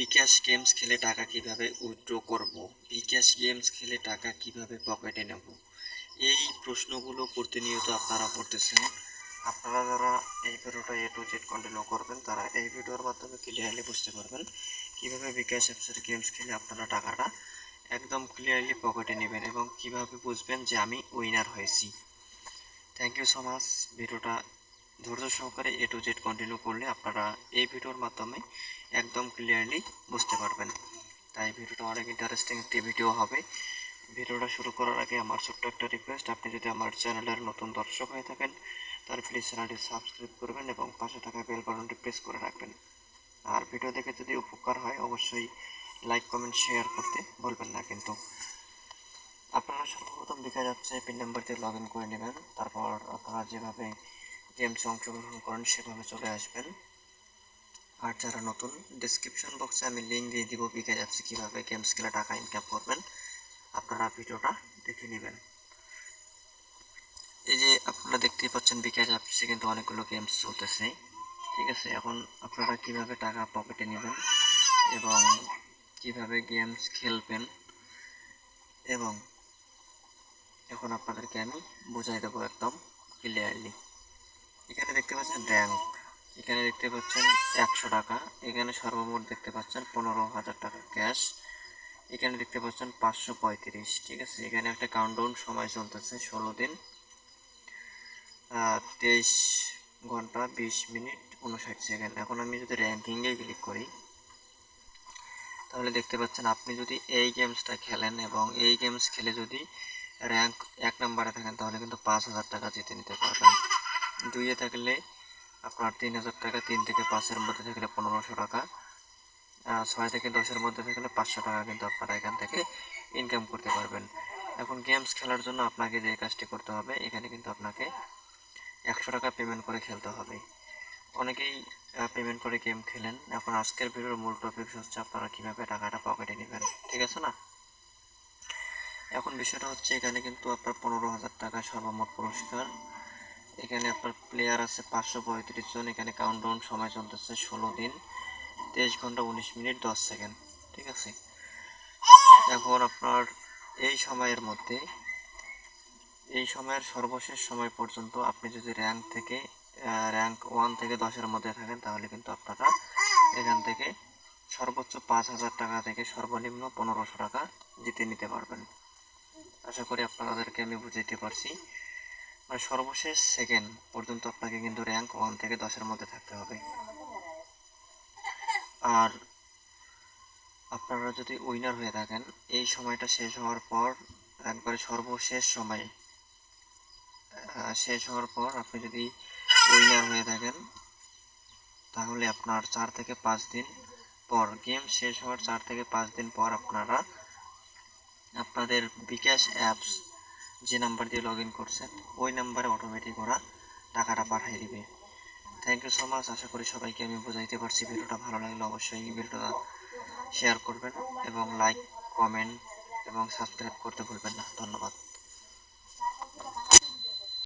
বিকাশ games খেলে টাকা কীভাবে উইথড্র করব? বিকাশ গেমস খেলে টাকা কীভাবে পকেটে নেব? এই প্রশ্নগুলো প্রতিনিয়ত আপনারা করতেছেন। আপনারা যারা এই ভিডিওটা এ টু জেড কন্টিনিউ করবেন, তারা এই ভিডিওর মাধ্যমে ক্লিয়ারলি বুঝতে পারবেন কীভাবে বিকাশ অ্যাপসের গেমস খেলে আপনারা টাকাটা একদম ক্লিয়ারলি পকেটে নেবেন এবং কীভাবে বুঝবেন যে আমি উইনার হয়েছি। থ্যাংক ইউ সো মাচ ভিডিওটা ধৈর্য সহকারে এ টু জেড কন্টিনিউ করলে আপনারা এই ভিডিওর মাধ্যমে একদম ক্লিয়ারলি বুঝতে পারবেন। তাই ভিডিওটা অনেক ইন্টারেস্টিং একটি ভিডিও হবে। ভিডিওটা শুরু করার আগে আমার ছোট্ট একটা রিকোয়েস্ট আপনি যদি আমার চ্যানেলের নতুন দর্শক হয়ে থাকেন, তাহলে প্লিজ চ্যানেলটি সাবস্ক্রাইব করবেন এবং পাশে থাকা বেল বাটনটি প্রেস করে রাখবেন। আর ভিডিও দেখে যদি উপকার হয়, অবশ্যই লাইক কমেন্ট শেয়ার করতে বলবেন না কিন্তু। আপনারা সর্বপ্রথম দেখা যাচ্ছে পিন নাম্বার দিয়ে লগ করে নেবেন। তারপর আপনারা যেভাবে গেমসে অংশগ্রহণ করেন, সেভাবে চলে আসবেন। আর যারা নতুন ডিসক্রিপশন বক্সে আমি লিঙ্ক দিয়ে দিব বিকাশ অ্যাপসে কীভাবে গেমস খেলে টাকা ইনকাম করবেন। আপনারা ভিডিওটা দেখে নেবেন। এই যে আপনারা দেখতেই পাচ্ছেন বিকাশ অ্যাপসে কিন্তু অনেকগুলো গেমস চলতেছে। ঠিক আছে, এখন আপনারা কীভাবে টাকা পকেটে নেবেন এবং কীভাবে গেমস খেলবেন এবং এখন আপনাদেরকে আমি বুঝাই দেবো একদম ক্লিয়ারলি এখানে দেখতে পাচ্ছেন র্যাঙ্ক। এখানে দেখতে পাচ্ছেন একশো টাকা। এখানে সর্বমোট দেখতে পাচ্ছেন পনেরো হাজার টাকা ক্যাশ। এখানে দেখতে পাচ্ছেন পাঁচশো পঁয়ত্রিশ, ঠিক আছে? এখানে একটা কাউন্টডাউন সময় চলতেছে ষোলো দিন। তেইশ ঘণ্টা বিশ মিনিট উনষাট সেকেন্ড। এখন আমি যদি র্যাঙ্কিংয়ে ক্লিক করি, তাহলে দেখতে পাচ্ছেন আপনি যদি এই গেমসটা খেলেন এবং এই গেমস খেলে যদি র্যাঙ্ক এক নম্বরে থাকেন, তাহলে কিন্তু পাঁচ হাজার টাকা জিতে নিতে পারবেন। দুইয়ে থাকলে আপনার তিন হাজার টাকা, তিন থেকে পাঁচের মধ্যে থাকলে পনেরোশো টাকা ছয় থেকে দশের মধ্যে থাকলে পাঁচশো টাকা কিন্তু আপনারা এখান থেকে ইনকাম করতে পারবেন। এখন গেমস খেলার জন্য আপনাকে যে কাজটি করতে হবে, এখানে কিন্তু আপনাকে একশো টাকা পেমেন্ট করে খেলতে হবে। অনেকেই পেমেন্ট করে গেম খেলেন। এখন আজকের ভিডিওর মূল টপিক হচ্ছে আপনারা কীভাবে টাকাটা পকেটে নেবেন, ঠিক আছে না? এখন বিষয়টা হচ্ছে এখানে কিন্তু আপনার পনেরো হাজার টাকা সর্বমোট পুরস্কার। এখানে আপনার প্লেয়ার আছে পাঁচশো পঁয়ত্রিশ জন, এখানে কাউন্টডাউন সময় চলতেছে ষোলো দিন, তেইশ ঘণ্টা উনিশ মিনিট দশ সেকেন্ড, ঠিক আছে? এখন আপনার এই সময়ের মধ্যে, এই সময়ের সর্বশেষ সময় পর্যন্ত আপনি যদি র্যাঙ্ক থেকে র্যাঙ্ক ওয়ান থেকে দশের মধ্যে থাকেন, তাহলে কিন্তু আপনারা এখান থেকে সর্বোচ্চ পাঁচ হাজার টাকা থেকে সর্বনিম্ন পনেরোশো টাকা জিতে নিতে পারবেন। আশা করি আপনাদেরকে আমি বুঝাইতে পারছি। মানে সর্বশেষ সেকেন্ড পর্যন্ত আপনাকে কিন্তু র্যাঙ্ক ওয়ান থেকে দশের মধ্যে থাকতে হবে। আর আপনারা যদি উইনার হয়ে থাকেন, এই সময়টা শেষ হওয়ার পর একবারে সর্বশেষ সময়ে শেষ হওয়ার পর আপনি যদি উইনার হয়ে থাকেন, তাহলে আপনার চার থেকে পাঁচ দিন পর গেম শেষ হওয়ার চার থেকে পাঁচ দিন পর আপনারা আপনাদের বিকাশ অ্যাপস যে নাম্বার দিয়ে লগ ইন করছেন, ওই নাম্বারে অটোমেটিক ওরা টাকাটা পাঠিয়ে দিবে। থ্যাংক ইউ সো মাচ আশা করি সবাইকে আমি বোঝাইতে পারছি ভিডিওটা ভালো লাগলে অবশ্যই ভিডিওটা শেয়ার করবেন এবং লাইক কমেন্ট এবং সাবস্ক্রাইব করতে ভুলবেন না। ধন্যবাদ।